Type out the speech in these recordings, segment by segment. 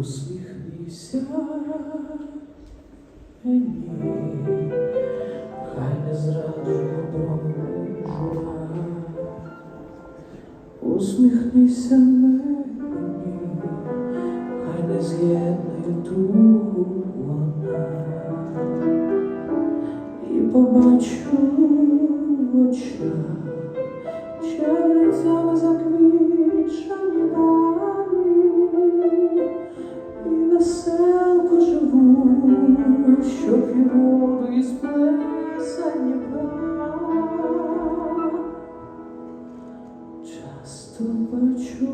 Усміхнися мені, хай не зраджує жура. Усміхнися мені, хай не з'єднує дугу вона. І побачу в очах черницями заквічені Бачу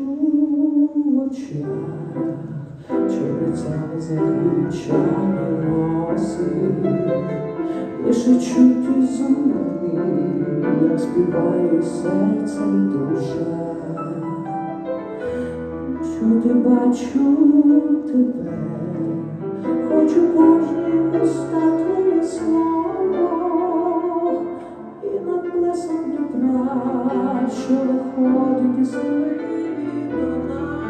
в очах черницями заквічені роси, лише чути зумі, як співає серцем душа. Чути бачу тебе, хочу уста твоє слово, і над плесом Дніпра, що виходить із хвилі до нас.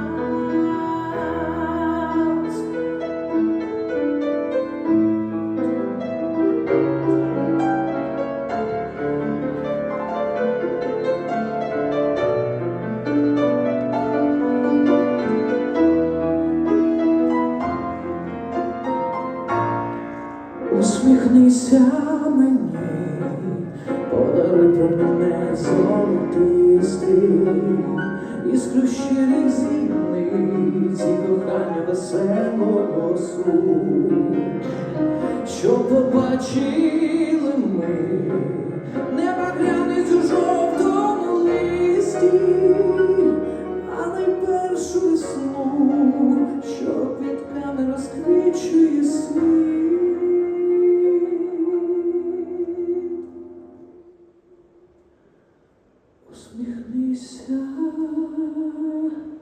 Усміхнися мені, мене золотистий, іскру щирих зіниць і кохання веселого сну, що побачили ми, неба глянець у жовтому листі, а найпершу весну, що квітками розквічує Усміхнися мені.